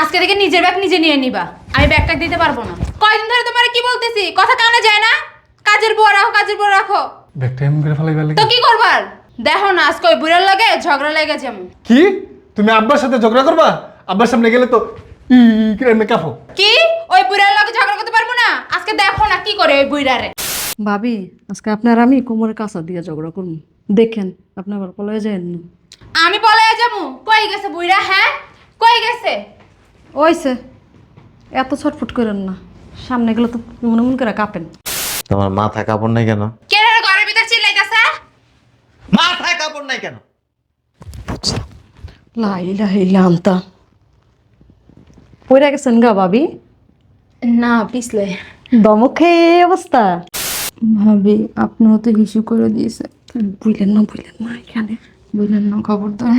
আজকে থেকে নিজের ব্যাগ নিজে নিয়ে নিবা। আমি ব্যাগটা দিতে পারব না। কয়দিন ধরে তোমার কি বলতেছি? কথা কানে যায় না? কাজের বউ রাখো কাজের বউ রাখো। ব্যাগটা এমন করে ফেলাইবার তো কি করবার? দেখো না আজকে ওই বুড়ার লাগে ঝগড়া লেগে যেমন কি? তুমি আব্বার সাথে ঝগড়া করবা? আব্বার সামনে গেলে তো ই করে কি? ওই বুড়ার লাগে ঝগড়া করতে পারব না? আজকে দেখো না কি করে ওই বুড়ারে। ভাবি আজকে আপনার আমি কোমরের কাছা দিয়ে ঝগড়া করুন দেখেন আপনি আবার পলায় যায় না। আমি বলে যাব? কই গেছে বুড়া হ্যাঁ? কই গেছে? ওইছে এত ছটফট করেন না। সামনে গেলে তো মনে মন করে কাঁপেন। তোমার মাথা কাপড় নাই কেন? কে রে ঘরের ভিতর চিল্লাইতাছে? মাথায় কাপড় নাই কেন? লাইলা হিলা আনতা গেছেন গা ভাবি? না পিছলে। দমক খেয়ে এই অবস্থা। ভাবি আপনিও তো হিসু করে দিয়েছে বুঝলেন না বুঝলেন না এখানে। বুঝলেন না খবরদার।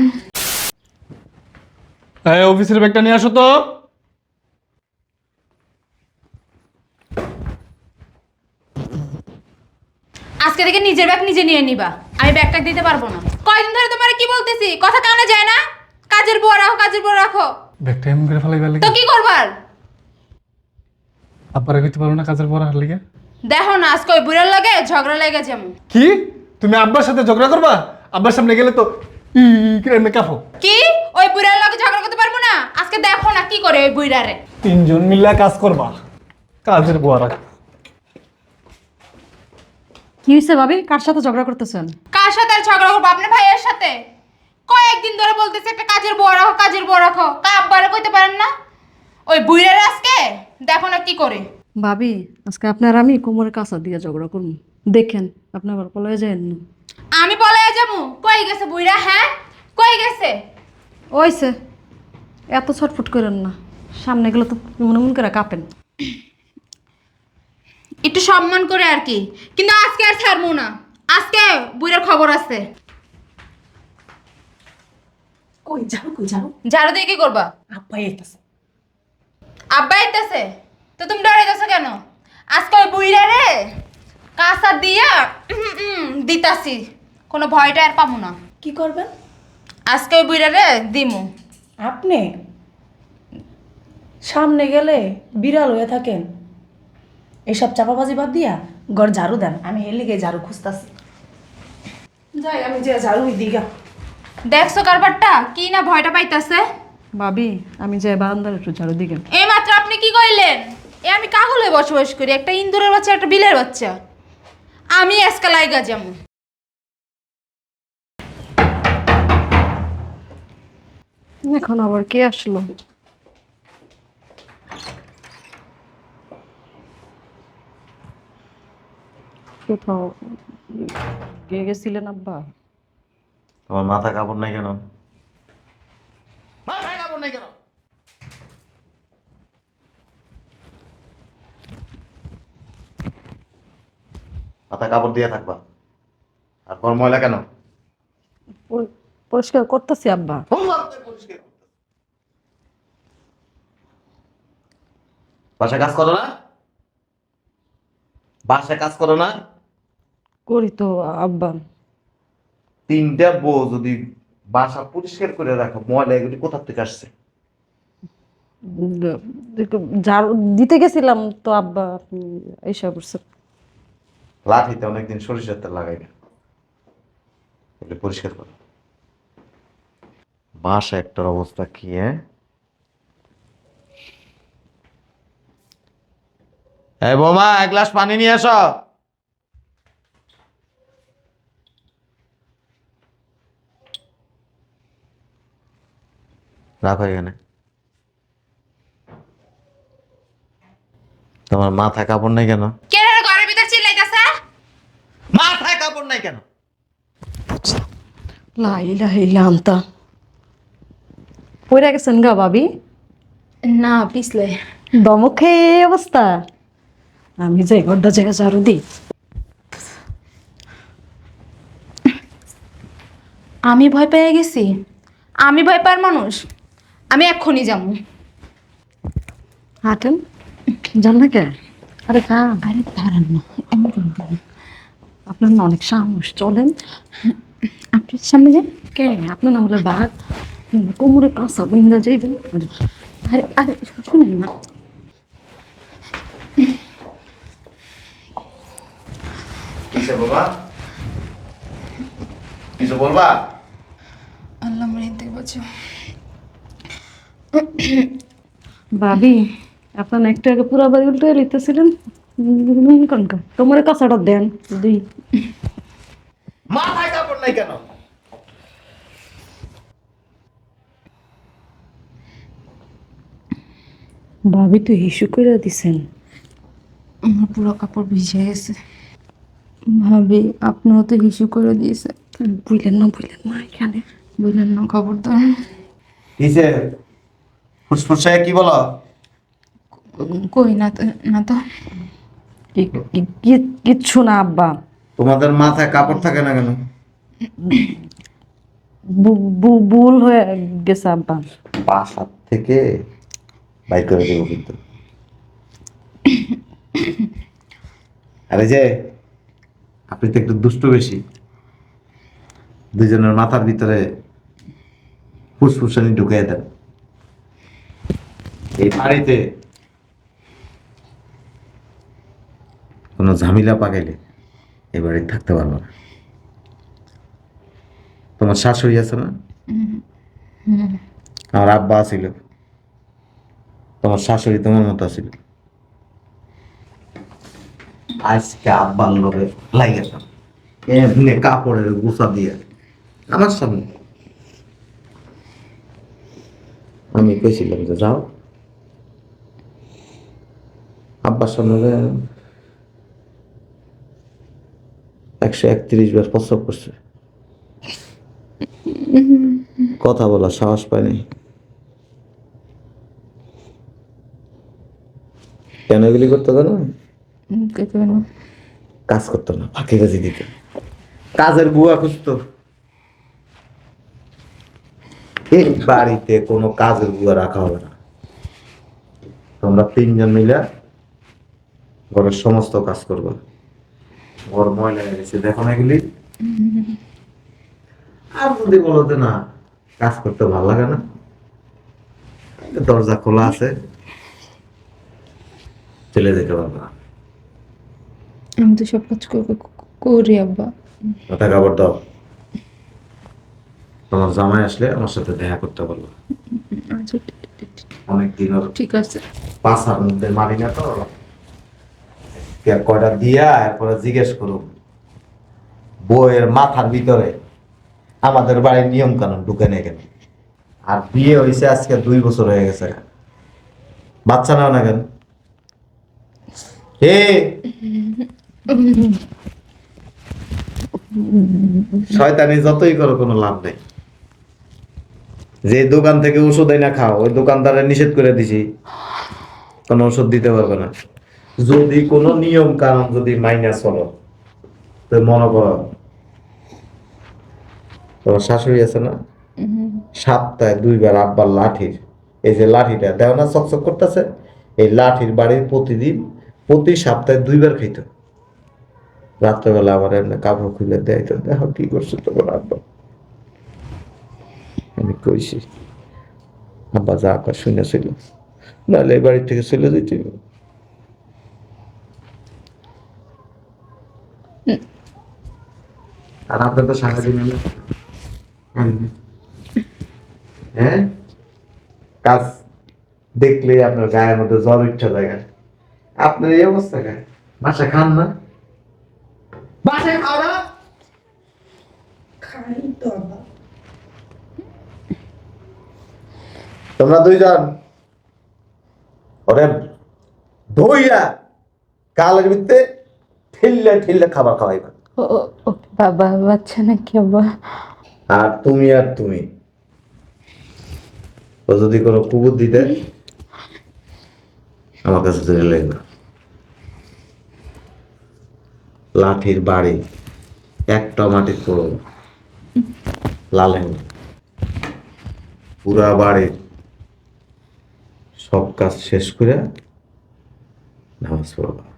এই অফিসের ব্যাগটা নিয়ে আসো তো আজকে থেকে নিজের ব্যাগ নিজে নিয়ে নিবা আমি ব্যাগটা দিতে পারব না কয়দিন ধরে তোমার কি বলতেছি কথা কানে যায় না কাজের বউ রাখো কাজের বউ রাখো ব্যাগটা এমন করে ফেলাইবার লাগে তো কি করবার আব্বারে কইতে পারো না কাজের পর হার লিগে দেখো না আজকে ওই বুড়ার লাগে ঝগড়া লেগে যেমন কি তুমি আব্বার সাথে ঝগড়া করবা আব্বার সামনে গেলে তো ই করে কাফো কি ওই বুড়ার লাগে ঝগড়া করতে পারব না? আজকে দেখো না কি করে ওই বুড়ারে। তিনজন মিল্লা কাজ করবা। কাজের বুয়া রাখ। কি হয়েছে ভাবি? কার সাথে ঝগড়া করতেছেন? কার সাথে আর ঝগড়া করব? আপনার ভাইয়ের সাথে? কয়েকদিন ধরে বলতেছে একটা কাজের বউ রাখো কাজের বউ রাখো। কা আব্বারে কইতে পারেন না? ওই বুড়ার আজকে? দেখো না কি করে। ভাবি আজকে আপনার আমি কোমরের কাছা দিয়ে ঝগড়া করুন দেখেন আপনি আবার পলায় যায় না। আমি বলে যাব? কই গেছে বুইরা হ্যাঁ? কই গেছে? ওইছে এত ছটফট করেন না। সামনে গেলে তো মনে মন করে কাঁপেন। একটু সম্মান করে আর কি। কিন্তু আজকে আর ছাড়বো না। আজকে বুড়ার খবর আছে। কই যাও কই যাও ঝাড়ু দিয়ে কি করবা? আব্বা এতাছে আব্বা আইতেছে? তো তুমি ডরে গেছো কেন? আজকে ওই বুইরা রে কাঁচা দিয়া দিতাছি। কোনো ভয়টা আর পাবো না। কি করবেন? আজকে ওই বুইরা রে দিমু। আপনি? সামনে গেলে বিড়াল হয়ে থাকেন। এসব চাপাবাজি বাদ দিয়া ঘর ঝাড়ু দেন। আমি এর লিগে ঝাড়ু খুঁজতাছি। যাই আমি যে ঝাড়ু দিগা। দেখছ কারবারটা? কি না ভয়টা পাইতাছে? ভাবি আমি যাই বারান্দার একটু ঝাড়ু দিকে এই মাত্র আপনি কি কইলেন? এ আমি কাগলে বসবাস করি একটা ইন্দুরের বাচ্চা একটা বিলের বাচ্চা। আমি আজকে লাইগা যেমন এখন আবার কে আসলো? কোথাও গিয়ে গেছিলেন আব্বা? তোমার মাথা কাপড় নাই কেন? মাথায় কাপড় নাই কেন? মাথায় কাপড় দিয়ে থাকবা। আর পর ময়লা কেন? পরিষ্কার করতেছি আব্বা। বাসায় কাজ করো না? বাসায় কাজ করো না? করি তো আব্বা। তিনটা বউ যদি বাসা পরিষ্কার করে রাখো ময়লা এগুলি কোথা থেকে আসছে? ঝাড়ু দিতে গেছিলাম তো আব্বা আপনি এসে করছেন লাঠিতে অনেকদিন সরিষার তেল লাগাই না। এগুলি পরিষ্কার করো। বাসা একটার অবস্থা কি হ্যাঁ এই বোমা এক গ্লাস পানি নিয়ে এসো। রাখো এখানে। তোমার মাথা কাপড় নাই কেন? কে রে ঘরের ভিতর চিল্লাইতাছে? মাথায় কাপড় নাই কেন? লাইলা হিলা আনতা পইরা গেছেন গা ভাবি? না পিছলে দমক এই অবস্থা। আমি যাই ঘরটা জায়গা ঝাড়ু দিই। আমি ভয় পেয়ে গেছি। আমি ভয় পাওয়ার মানুষ। আমি এক্ষুনি যাব। হাঁটেন? যান না কে? আরে কা আরে দাঁড়ান না এমন আপনার না অনেক সাহস। চলেন। আপনার সামনে যান কে? আপনার না হলে বাঘ। কোমরে কাঁচা বিন্দা যাইবেন আরে আরে শুনুন না। কিসে বাবা কিছু বলবা? আল্লাহ মরিন থেকে বাঁচো। ভাবি আপনার একটা আগে পুরো বাড়ি উল্টে লিখতেছিলেন কনকা তোমার কাঁচাটা দেন দুই। মাথায় কাপড় নাই কেন? ভাবি তো হিসু করে দিছেন। আমার পুরো কাপড় ভিজে গেছে। ভাবি আপনিও তো হিসু করে দিয়েছেন। বুঝলেন না বুঝলেন না এখানে। বুঝলেন না খবরদার। কিসে ফুসফুসে কি বলো? কই না তো না তো। কি- কি- কি- কিচ্ছু না আব্বা। তোমাদের মাথায় কাপড় থাকে না কেন? ভুল হয়ে গেছে আব্বা। বাসার থেকে বাইর করে দেবো কিন্তু। আরে যে আপনি তো একটু দুষ্ট বেশি। দুজনের মাথার ভিতরে ফুসফুসানি ঢুকিয়ে দেন। এই বাড়িতে কোনো ঝামেলা পাকাইলে এই বাড়িতে থাকতে পারব না। তোমার শাশুড়ি আছে না? আমার আব্বা ছিল তোমার শাশুড়ি তোমার মতো ছিল আজকে আব্বার লোকে লাগে এমনি কাপড়ের গুছা দিয়ে আমার সামনে। আমি কইছিলাম যে যাও। আব্বার সামনে একশো একত্রিশ বার প্রস্রাব করছে। কথা বলার সাহস পায়নি কেন এগুলি করতে জানো কাজ করতো না ফাঁকি বাজি দিত কাজের বুয়া খুঁজতো। এই বাড়িতে কোনো কাজের বুয়া রাখা হবে না। তোমরা তিনজন মিলে ঘরের সমস্ত কাজ করবে। ঘর ময়লা হয়ে গেছে দেখো না এগুলি। আর যদি বলো যে না কাজ করতে ভালো লাগে না দরজা খোলা আছে। চলে যেতে পারবে আমি তো সব কাজ কর- করি আব্বা। মাথা কাপড় দাও। তোমার জামাই আসলে আমার সাথে দেখা করতে পারব আচ্ছা ঠিক- আছে। পাশার মধ্যে মারি না তো। কয়টা দিয়া এরপরে জিজ্ঞেস করো। বইয়ের মাথার ভিতরে আমাদের বাড়ির নিয়ম কানুন ঢুকে নেই কেন? আর বিয়ে হয়েছে আজকে দুই বছর হয়ে গেছে। বাচ্চা নাও না কেন? শয়তানি যতই করো, কোনো লাভ নেই। যে দোকান থেকে ওষুধ না খাও, ওই দোকানদারে নিষেধ করে দিছি। কোনো ওষুধ দিতে পারবে না। যদি কোনো নিয়ম কানুন যদি মাইনাস চলো, তো মনে করো, তোমার শাশুড়ি আছে না? সাতটায় দুইবার আব্বার লাঠির, এই যে লাঠিটা, দেও না, চকচক করতেছে? এই লাঠির বাড়ির প্রতিদিন প্রতি সপ্তাহে দুইবার খাইত। রাত্রেবেলা আবার এমনি কাপড় খুলে দেয় দেখো কি করছ তোমার আব্বা। আমি কইছি, আব্বা, যা কর শুনে ছিল নাহলে এই বাড়ি থেকে চলে যেতে আর আপনার তো সারাদিন আমি- হ্যাঁ কাজ দেখলে আপনার গায়ের মধ্যে জল উঠছে জায়গা আপনার এই অবস্থা গায়ে বাসা খান না। বাসায় খাও না। খাই তো তোমরা দুইজন ওরে ধইয়া কালের ভিতরে ঠেললে ঠেললে খাবার খাওয়াইবা। বাবা বাচ্চা নাকি আব্বা আর তুমি আর তুমি। ও যদি কোনো কুকুর দিতে আমার কাছে ধরে লাগবে লাঠির বাড়ি একটা মাটির পড়ো লাল পুরা বাড়ির সব কাজ শেষ করে নামাজ পড়বা